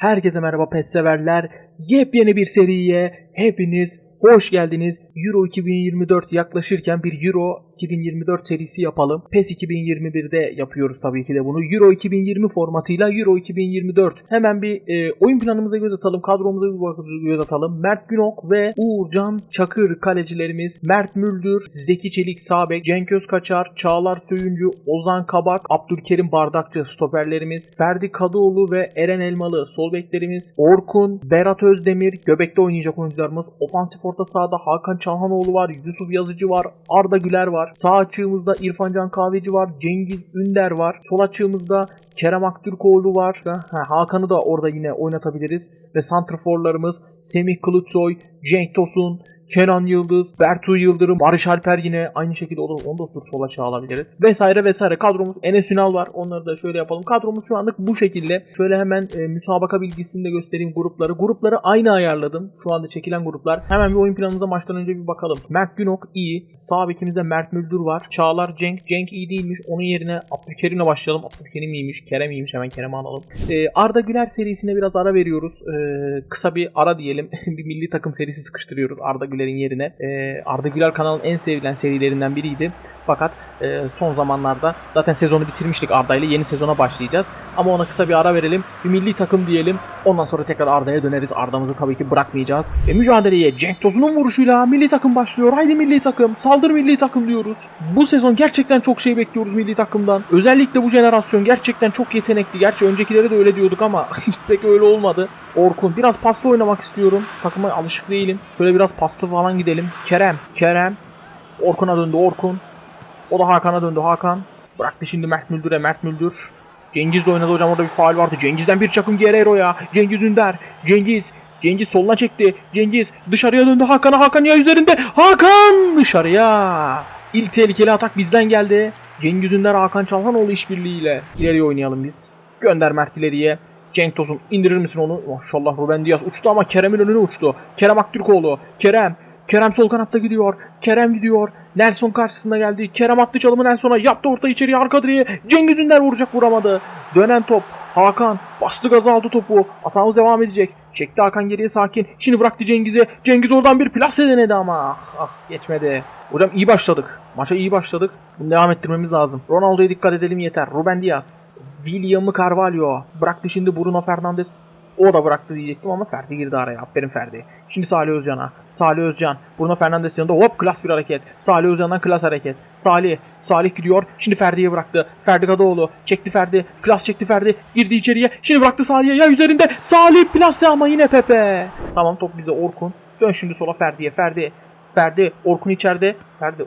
Herkese merhaba pes severler. Yepyeni bir seriye hepiniz hoş geldiniz. Euro 2024 yaklaşırken bir Euro 2024 serisi yapalım. PES 2021'de yapıyoruz tabii ki de bunu. Euro 2020 formatıyla Euro 2024. Hemen bir e, oyun planımıza göz atalım. Kadromuza bir göz atalım. Mert Günok ve Uğurcan Çakır kalecilerimiz. Mert Müldür, Zeki Çelik Sabek, Cenk Özkaçar, Çağlar Söyüncü, Ozan Kabak, Abdülkerim Bardakçı stoperlerimiz. Ferdi Kadıoğlu ve Eren Elmalı sol beklerimiz. Orkun, Berat Özdemir göbekte oynayacak oyuncularımız. Ofansif orta sahada Hakan Çalhanoğlu var, Yusuf Yazıcı var, Arda Güler var. Sağ açığımızda İrfancan Kahveci var, Cengiz Ünder var. Sol açığımızda Kerem Aktürkoğlu var. Ha, Hakan'ı da orada yine oynatabiliriz. Ve santrforlarımız Semih Kılıçsoy, Cenk Tosun, Kenan Yıldız, Bertu Yıldırım, Barış Alper yine aynı şekilde olur. Onu da tur sola açığa alabiliriz. Vesaire vesaire. Kadromuz Enes Ünal var. Onları da şöyle yapalım. Kadromuz şu anlık bu şekilde. Şöyle hemen e, müsabaka bilgisini de göstereyim grupları. Grupları aynı ayarladım. Şu anda çekilen gruplar. Hemen bir oyun planımıza maçtan önce bir bakalım. Mert Günok iyi. Sağ bekimizde Mert Müldür var. Çağlar Cenk. Cenk iyi değilmiş. Onun yerine Abdülkerim'le başlayalım. Abdülkerim iyiymiş. Kerem iyiymiş. Hemen Kerem'i alalım. E, Arda Güler serisine biraz ara veriyoruz. E, kısa bir ara diyelim. bir milli takım serisi sıkıştırıyoruz Arda Güler'in yerine. E, Arda Güler kanalın en sevilen serilerinden biriydi. Fakat e, son zamanlarda zaten sezonu bitirmiştik Arda ile yeni sezona başlayacağız. Ama ona kısa bir ara verelim. Bir milli takım diyelim. Ondan sonra tekrar Arda'ya döneriz. Arda'mızı tabii ki bırakmayacağız. Ve mücadeleye Cenk Tosun'un vuruşuyla milli takım başlıyor. Haydi milli takım. Saldır milli takım diyoruz. Bu sezon gerçekten çok şey bekliyoruz milli takımdan. Özellikle bu jenerasyon gerçekten çok yetenekli. Gerçi öncekileri de öyle diyorduk ama pek öyle olmadı. Orkun biraz paslı oynamak istiyorum. Takıma alışık değilim. Böyle biraz paslı falan gidelim. Kerem. Kerem. Orkun'a döndü Orkun. O da Hakan'a döndü Hakan. Bıraktı şimdi Mert Müldür'e Mert Müldür. Cengiz de oynadı hocam orada bir faal vardı. Cengiz'den bir çakın Guerrero'ya. Cengiz Ünder. Cengiz. Cengiz soluna çekti. Cengiz dışarıya döndü Hakan'a. Hakan ya üzerinde. Hakan dışarıya. İlk tehlikeli atak bizden geldi. Cengiz Ünder Hakan Çalhanoğlu işbirliğiyle ileriye oynayalım biz. Gönder Mert ileriye. Cenk Tosun indirir misin onu? Maşallah Ruben Diaz uçtu ama Kerem'in önüne uçtu. Kerem Aktürkoğlu. Kerem. Kerem sol kanatta gidiyor. Kerem gidiyor. Nelson karşısında geldi. Kerem attı çalımı Nelson'a. Yaptı orta içeriye arka direğe. Cengiz Ünder vuracak vuramadı. Dönen top. Hakan bastı gaza aldı topu. Atağımız devam edecek. Çekti Hakan geriye sakin. Şimdi bıraktı Cengiz'e. Cengiz oradan bir plase denedi ama. Ah, ah geçmedi. Hocam iyi başladık. Maça iyi başladık. Bunu devam ettirmemiz lazım. Ronaldo'ya dikkat edelim yeter. Ruben Diaz. William'ı Carvalho. Bıraktı şimdi Bruno Fernandes. O da bıraktı diyecektim ama Ferdi girdi araya. Aferin Ferdi. Şimdi Salih Özcan'a. Salih Özcan. Bruno Fernandes yanında hop klas bir hareket. Salih Özcan'dan klas hareket. Salih. Salih gidiyor. Şimdi Ferdi'ye bıraktı. Ferdi Kadıoğlu. Çekti Ferdi. Klas çekti Ferdi. Girdi içeriye. Şimdi bıraktı Salih'e. Ya üzerinde. Salih plase ama yine Pepe. Tamam top bize Orkun. Dön şimdi sola Ferdi'ye. Ferdi. Ferdi. Orkun içeride. Ferdi.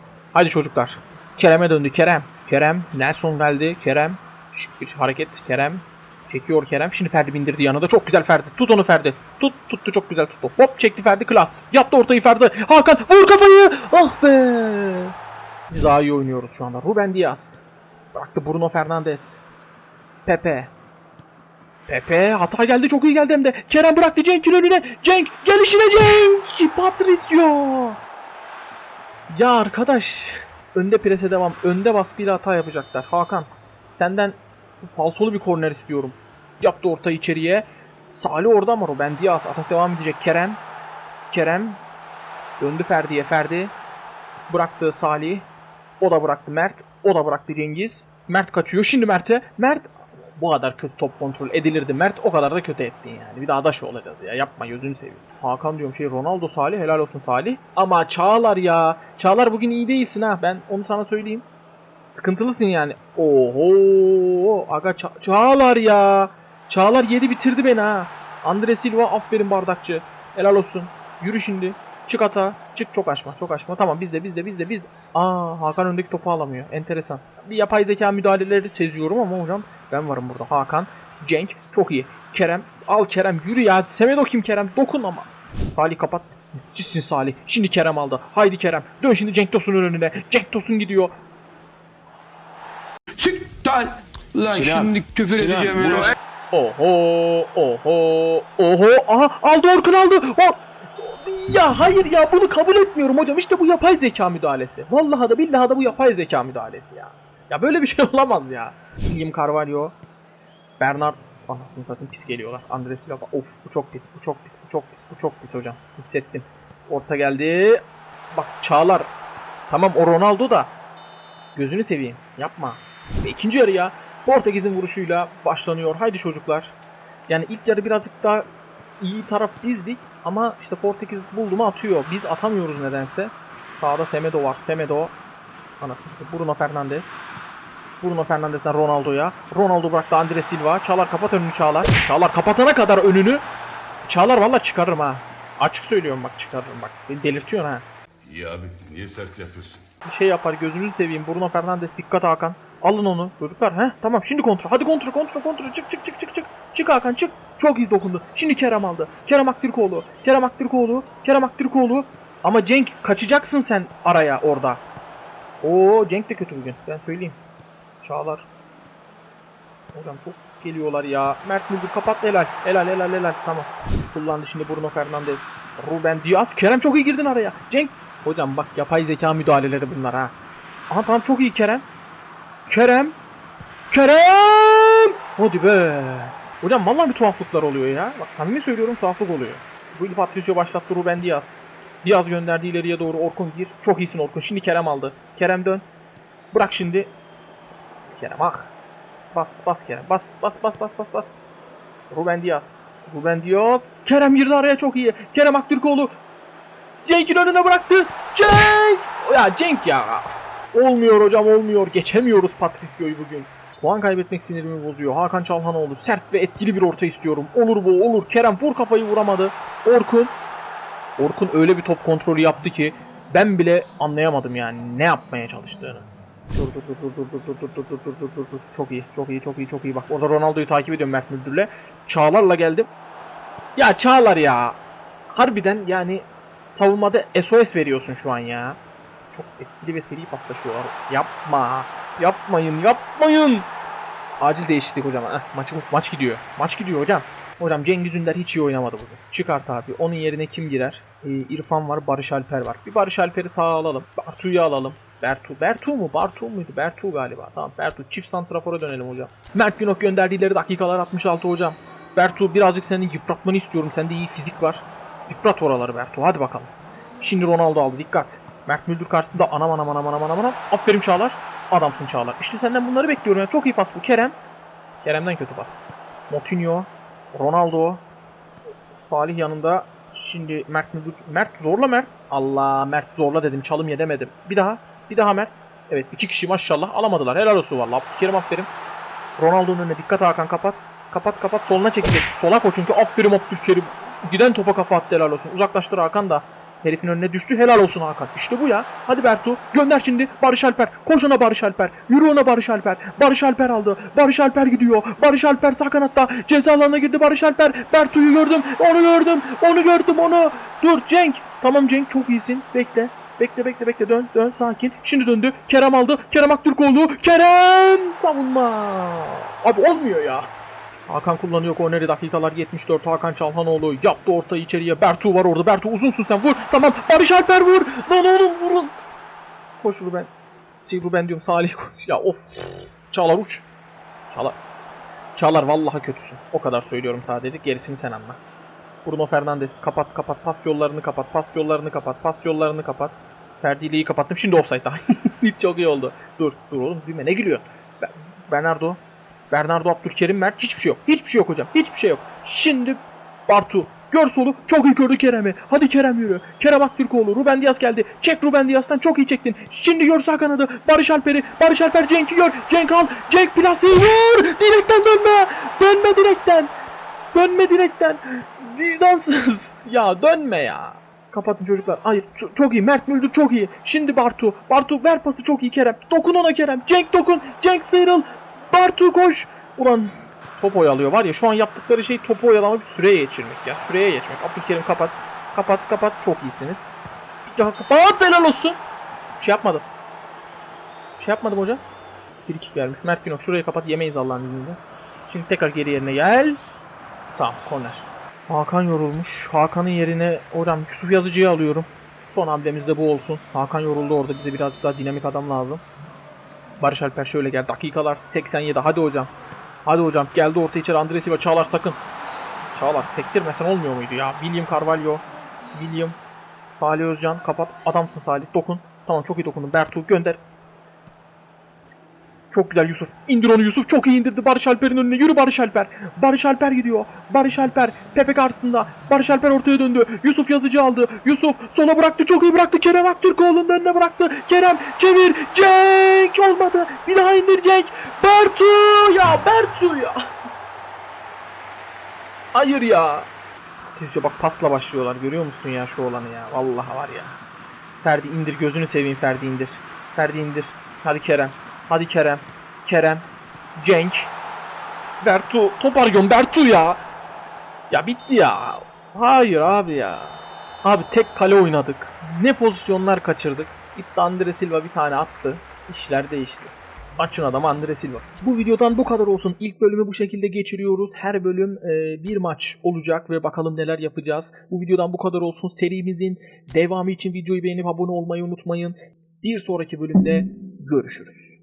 Hadi çocuklar. Kerem'e döndü. Kerem. Kerem. Nelson geldi. Kerem. Şık hareket. Kerem. Çekiyor Kerem. Şimdi Ferdi bindirdi yanında. Çok güzel Ferdi. Tut onu Ferdi. Tut. Tuttu. Çok güzel tuttu. Hop çekti Ferdi. Klas. Yaptı ortayı Ferdi. Hakan. Vur kafayı. Ah be. Biz daha iyi oynuyoruz şu anda. Ruben Diaz. Bıraktı Bruno Fernandes. Pepe. Pepe hata geldi çok iyi geldi hem de. Kerem bıraktı Cenk'in önüne. Cenk gelişine Cenk. Patricio. Ya arkadaş önde prese devam. Önde baskıyla hata yapacaklar. Hakan senden falsolu bir korner istiyorum. Yaptı orta içeriye. Salih orada ama Ruben Diaz atak devam edecek. Kerem. Kerem. Döndü Ferdi'ye. Ferdi. Bıraktı Salih. O da bıraktı Mert. O da bıraktı Cengiz. Mert kaçıyor. Şimdi Mert'e. Mert bu kadar kötü top kontrol edilirdi. Mert o kadar da kötü ettin yani. Bir daha da şu olacağız ya. Yapma gözünü seveyim. Hakan diyorum şey Ronaldo Salih helal olsun Salih. Ama Çağlar ya. Çağlar bugün iyi değilsin ha. Ben onu sana söyleyeyim. Sıkıntılısın yani. Oho. Aga Ça- Çağlar ya. Çağlar yedi bitirdi beni ha. Andre Silva aferin bardakçı. Helal olsun. Yürü şimdi. Çık ata. Çık çok açma. Çok açma. Tamam bizde bizde bizde bizde. Aa Hakan öndeki topu alamıyor. Enteresan. Bir yapay zeka müdahaleleri seziyorum ama hocam ben varım burada. Hakan. Cenk çok iyi. Kerem al Kerem yürü ya. Semedo kim Kerem? Dokun ama. Salih kapat. Çizsin Salih. Şimdi Kerem aldı. Haydi Kerem. Dön şimdi Cenk Tosun'un önüne. Cenk Tosun gidiyor. Siktir. Lan Sinan, şimdi küfür Sinan, edeceğim. Oho, oho, oho. Aha aldı Orkun aldı. O ya hayır ya bunu kabul etmiyorum hocam. İşte bu yapay zeka müdahalesi. Vallahi da billahi da bu yapay zeka müdahalesi ya. Ya böyle bir şey olamaz ya. William Carvalho, Bernard Anasını satayım pis geliyorlar. Andres Silva. Of bu çok pis, bu çok pis, bu çok pis, bu çok pis hocam. Hissettim. Orta geldi. Bak Çağlar. Tamam o Ronaldo da. Gözünü seveyim. Yapma. Ve ikinci yarı ya. Portekiz'in vuruşuyla başlanıyor. Haydi çocuklar. Yani ilk yarı birazcık daha iyi taraf bizdik ama işte Portekiz buldu mu atıyor. Biz atamıyoruz nedense. Sağda Semedo var. Semedo. Anasını satayım. Bruno Fernandes. Bruno Fernandes'ten Ronaldo'ya. Ronaldo bıraktı Andre Silva. Çağlar kapat önünü Çağlar. Çağlar kapatana kadar önünü. Çağlar valla çıkarırım ha. Açık söylüyorum bak çıkarırım bak. Beni delirtiyorsun ha. İyi abi niye sert yapıyorsun? Bir şey yapar gözünüzü seveyim. Bruno Fernandes dikkat Hakan. Alın onu çocuklar. He tamam şimdi kontra. Hadi kontra kontra kontra. Çık çık çık çık çık. Çık Hakan çık. Çok iyi dokundu. Şimdi Kerem aldı. Kerem Aktürkoğlu. Kerem Aktürkoğlu. Kerem Aktürkoğlu. Ama Cenk kaçacaksın sen araya orada. Oo Cenk de kötü bugün. Ben söyleyeyim. Çağlar. Hocam çok pis geliyorlar ya. Mert Müldür kapat helal. Helal helal helal. Tamam. Kullandı şimdi Bruno Fernandes. Ruben Diaz. Kerem çok iyi girdin araya. Cenk. Hocam bak yapay zeka müdahaleleri bunlar ha. Aha tamam çok iyi Kerem. Kerem. Kerem. Hadi be. Hocam vallahi bir tuhaflıklar oluyor ya. Bak samimi söylüyorum tuhaflık oluyor. Rui Patricio başlattı Ruben Diaz. Diaz gönderdi ileriye doğru Orkun gir. Çok iyisin Orkun. Şimdi Kerem aldı. Kerem dön. Bırak şimdi. Kerem ah. Bas bas Kerem. Bas bas bas bas bas bas. Ruben Diaz. Ruben Diaz. Kerem girdi araya çok iyi. Kerem Aktürkoğlu. Cenk'in önüne bıraktı. Cenk! Ya Cenk ya. Olmuyor hocam olmuyor. Geçemiyoruz Patricio'yu bugün. Puan kaybetmek sinirimi bozuyor. Hakan Çalhanoğlu sert ve etkili bir orta istiyorum. Olur bu olur. Kerem vur kafayı vuramadı. Orkun. Orkun öyle bir top kontrolü yaptı ki ben bile anlayamadım yani ne yapmaya çalıştığını. Dur dur dur dur dur dur dur dur dur dur dur dur dur çok iyi çok iyi çok iyi çok iyi bak orada Ronaldo'yu takip ediyorum Mert Müldür'le Çağlar'la geldim ya Çağlar ya harbiden yani savunmada SOS veriyorsun şu an ya çok etkili ve seri paslaşıyorlar yapma yapmayın yapmayın acil değişiklik hocam Heh, maçı, maç gidiyor maç gidiyor hocam Hocam Cengiz Ünder hiç iyi oynamadı bugün. Çıkart abi. Onun yerine kim girer? Ee, İrfan var, Barış Alper var. Bir Barış Alper'i sağa alalım. Bartu'yu alalım. Bertu. Bertu mu? Bartu muydu? Bertu galiba. Tamam Bertu. Çift santrafora dönelim hocam. Mert Günok gönderdiği ileri dakikalar 66 hocam. Bertu birazcık senin yıpratmanı istiyorum. Sende iyi fizik var. Yıprat oraları Bertu. Hadi bakalım. Şimdi Ronaldo aldı. Dikkat. Mert Müldür karşısında anam anam anam anam anam anam. Aferin Çağlar. Adamsın Çağlar. İşte senden bunları bekliyorum. ya. Çok iyi pas bu. Kerem. Kerem'den kötü pas. Moutinho. Ronaldo. Salih yanında. Şimdi Mert Müldür. Mert zorla Mert. Allah Mert zorla dedim. Çalım ye demedim. Bir daha. Bir daha Mert. Evet iki kişi maşallah alamadılar. Helal olsun valla. Abdülkerim aferin. Ronaldo'nun önüne dikkat Hakan kapat. Kapat kapat soluna çekecek. Sola koş çünkü aferin Abdülkerim. Giden topa kafa attı helal olsun. Uzaklaştır Hakan da. Herifin önüne düştü. Helal olsun Hakan. İşte bu ya. Hadi Bertu. Gönder şimdi. Barış Alper. Koş ona Barış Alper. Yürü ona Barış Alper. Barış Alper aldı. Barış Alper gidiyor. Barış Alper sağ kanatta. Ceza alanına girdi Barış Alper. Bertu'yu gördüm. Onu gördüm. Onu gördüm onu. Dur Cenk. Tamam Cenk çok iyisin. Bekle. Bekle bekle bekle dön dön sakin. Şimdi döndü. Kerem aldı. Kerem Aktürkoğlu. Kerem savunma. Abi olmuyor ya. Hakan kullanıyor korneri dakikalar 74 Hakan Çalhanoğlu yaptı ortayı içeriye. Bertu var orada. Bertu uzunsun sen vur. Tamam Barış Alper vur. Lan oğlum vurun koş Ruben. Şey Ruben diyorum Salih koş. Ya of. Çağlar uç. Çağlar. Çağlar vallahi kötüsün. O kadar söylüyorum sadece. Gerisini sen anla. Bruno Fernandes kapat kapat. Pas yollarını kapat pas yollarını kapat pas yollarını kapat. Ferdi kapattım. Şimdi offside'da hiç çok iyi oldu. Dur dur oğlum. Büyüme ne gülüyorsun? Be- Bernardo Bernardo Abdülkerim Mert hiçbir şey yok. Hiçbir şey yok hocam. Hiçbir şey yok. Şimdi Bartu. Gör solu. Çok iyi gördü Kerem'i. Hadi Kerem yürü. Kerem Aktürkoğlu. Ruben Diaz geldi. Çek Ruben Diaz'tan çok iyi çektin. Şimdi gör sağ kanadı. Barış Alper'i. Barış Alper Cenk'i gör. Cenk al. Cenk plaseyi vur. Direkten dönme. Dönme direkten. Dönme direkten. Vicdansız. Ya dönme ya. Kapatın çocuklar. Hayır ço- çok iyi. Mert Müldür çok iyi. Şimdi Bartu. Bartu ver pası çok iyi Kerem. Dokun ona Kerem. Cenk dokun. Cenk sıyrıl. Bartu koş. Ulan Top oyalıyor var ya şu an yaptıkları şey topu oyalamak süreye geçirmek ya. Süreye geçmek. Abdülkerim kapat. Kapat kapat. Çok iyisiniz. Kapat. Helal olsun. Şey yapmadım. Şey yapmadım hocam. Frikik vermiş. Mert Günok şurayı kapat. Yemeyiz Allah'ın izniyle. Şimdi tekrar geri yerine gel. Tamam korner. Hakan yorulmuş. Hakan'ın yerine hocam Yusuf Yazıcı'yı alıyorum. Son hamlemiz de bu olsun. Hakan yoruldu orada. Bize birazcık daha dinamik adam lazım. Barış Alper şöyle gel. Dakikalar 87. Hadi hocam. Hadi hocam. Geldi orta içeri. Andres Silva. Çağlar sakın. Çağlar sektirmesen olmuyor muydu ya? William Carvalho. William. Salih Özcan. Kapat. Adamsın Salih. Dokun. Tamam çok iyi dokundun. Bertu gönder. Çok güzel Yusuf. İndir onu Yusuf. Çok iyi indirdi Barış Alper'in önüne. Yürü Barış Alper. Barış Alper gidiyor. Barış Alper. Pepe karşısında. Barış Alper ortaya döndü. Yusuf yazıcı aldı. Yusuf sola bıraktı. Çok iyi bıraktı. Kerem Aktürkoğlu'nun önüne bıraktı. Kerem çevir. Cenk olmadı. Bir daha indir Cenk. Bertu ya. Bertu ya. Hayır ya. Sizce bak pasla başlıyorlar. Görüyor musun ya şu olanı ya. Vallahi var ya. Ferdi indir. Gözünü seveyim Ferdi indir. Ferdi indir. Hadi Kerem. Hadi Kerem. Kerem. Cenk. Bertu. Top arıyorum Bertu ya. Ya bitti ya. Hayır abi ya. Abi tek kale oynadık. Ne pozisyonlar kaçırdık. Gitti Andre Silva bir tane attı. İşler değişti. Maçın adamı Andre Silva. Bu videodan bu kadar olsun. İlk bölümü bu şekilde geçiriyoruz. Her bölüm e, bir maç olacak ve bakalım neler yapacağız. Bu videodan bu kadar olsun. Serimizin devamı için videoyu beğenip abone olmayı unutmayın. Bir sonraki bölümde görüşürüz.